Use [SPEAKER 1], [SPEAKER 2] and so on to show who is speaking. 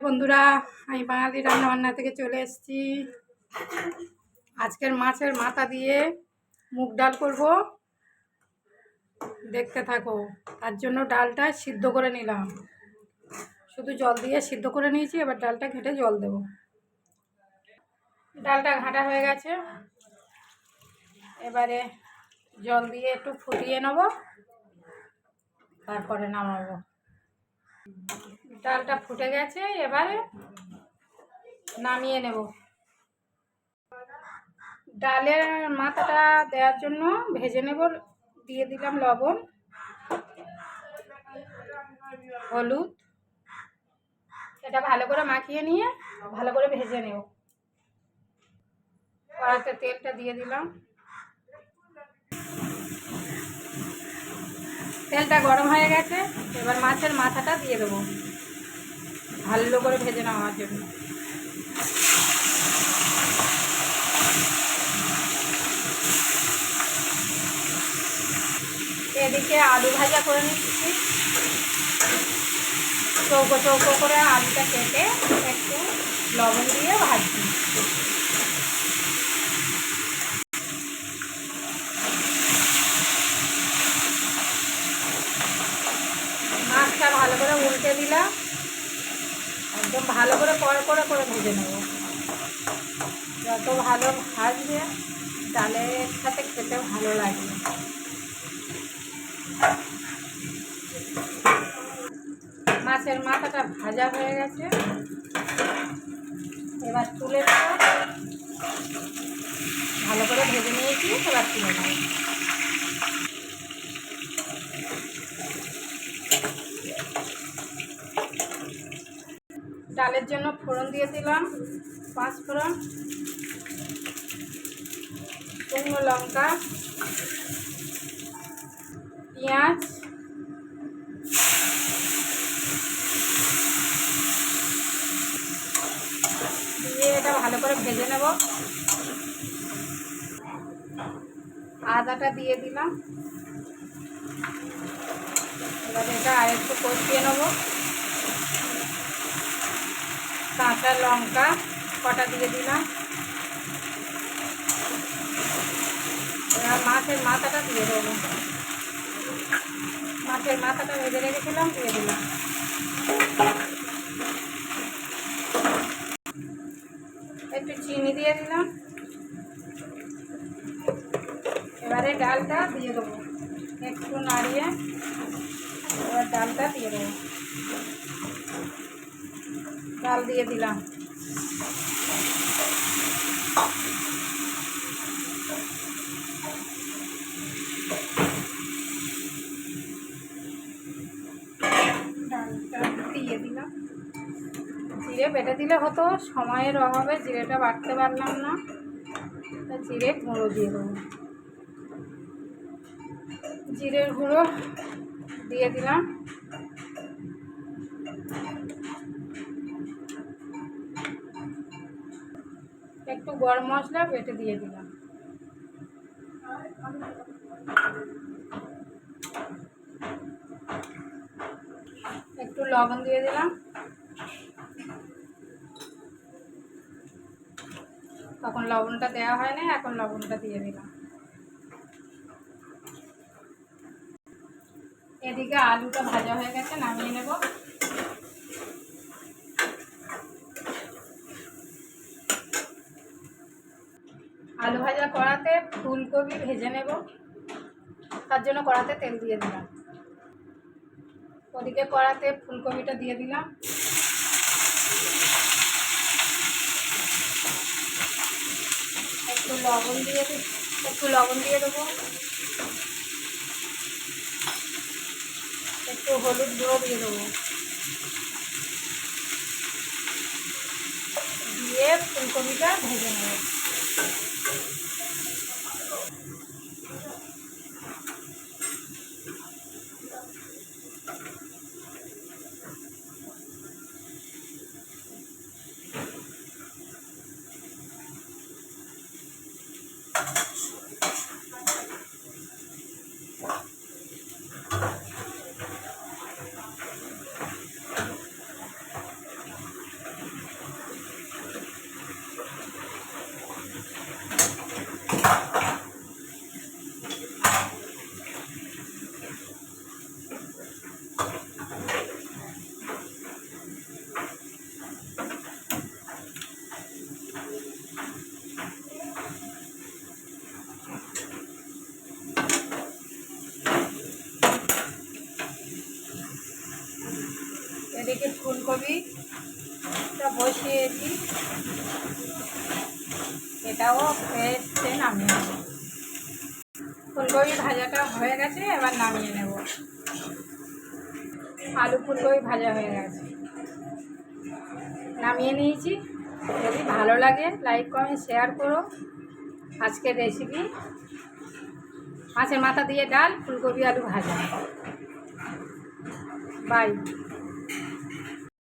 [SPEAKER 1] বন্ধুরা, আমি বাঙালি রান্না বান্না থেকে চলে এসেছি। আজকের মাছের মাথা দিয়ে মুগ ডাল করব। দেখতে থাকো, তার জন্য ডালটা সিদ্ধ করে নিলাম। শুধু জল দিয়ে সিদ্ধ করে নিয়েছি, এবার ডালটা ঘেটে জল দেব। ডালটা ঘাঁটা হয়ে গেছে। এবারে জল দিয়ে একটু ফুটিয়ে নেব, তারপরে নামাবো। ডালটা ফুটে গেছে, এবারে নামিয়ে নেব। ডালের মাথাটা দেওয়ার জন্য ভেজে নেব, দিয়ে দিলাম লবণ, হলুদ। এটা ভালো করে মাখিয়ে নিয়ে ভালো করে ভেজে নেব। কড়াতে তেলটা দিয়ে দিলাম। তেলটা গরম হয়ে গেছে, এবার মাছের মাথাটা দিয়ে দেবো। ভালো করে ভেজে নেওয়ার জন্য। এদিকে আলু ভাজা করে নিচ্ছি। চৌকো চৌকো করে আলুটা কেটে একটু লবণ দিয়ে ভাজছি মাছটা ভালো করে উল্টে দিলাম একদম ভালো করে পরে করে করে ভেজে নেব। যত ভালো ভাজবে, ডালের সাথে খেতে ভালো লাগবে। মাছের মাথাটা ভাজা হয়ে গেছে। এবার তুলে ভালো করে ভেজে নিয়েছি, এবার তুলে নেব। ডালের জন্য ফোড়ন দিয়ে দিলাম, পাঁচ ফোড়ন, শুকনো লঙ্কা, পেঁয়াজ, দিয়ে এটা ভালো করে ভেজে নেব। আদাটা দিয়ে দিলাম। এবার এটা আরেকটু কষিয়ে নেব। কাঁচা লঙ্কা, কটা দিয়ে দিলাম। এবার মাছের মাথাটা দিয়ে দেবো। মাছের মাথাটা ভেজে রেখেছিলাম, দিয়ে দিলাম। একটু চিনি দিয়ে দিলাম। এবারে ডালটা দিয়ে দেবো। একটু নাড়িয়ে এবার ডালটা দিয়ে দেবো। ডাল দিয়ে দিলাম। ডালটা দিয়ে দিলাম। জিরে বেটে দিলে হতো, সময়ের অভাবে জিরেটা বাটতে পারলাম না। জিরে গুঁড়ো দিয়ে দেবো। জিরের গুঁড়ো দিয়ে দিলাম। একটু গরম মশলা বেটে দিয়ে দিলাম। একটু লবণ দিয়ে দিলাম। তখন লবণটা দেওয়া হয় না, এখন লবণটা দিয়ে দিলাম। এদিকে আলুটা ভাজা হয়ে গেছে, নামিয়ে নেব আলু ভাজা কড়াতে ফুলকপি ভেজে নেব। তার জন্য কড়াতে তেল দিয়ে দিলাম। ওদিকে কড়াতে ফুলকপিটা দিয়ে দিলাম। একটু লবণ দিয়ে একটু লবণ দিয়ে দেবো। একটু হলুদ গুঁড়ো দিয়ে দেবো। দিয়ে ফুলকপিটা ভেজে নেব। ফুলকপিটা বসিয়েছি এটাও ফ্রেশে নামিয়ে নেব। ফুলকপি ভাজাটা হয়ে গেছে, এবার নামিয়ে নেব। আলু ফুলকপি ভাজা হয়ে গেছে। নামিয়ে নিয়েছি। যদি ভালো লাগে, লাইক, কমেন্ট, শেয়ার করো। আজকের রেসিপি মাছের মাথা দিয়ে ডাল, ফুলকপি, আলু ভাজা। বাই।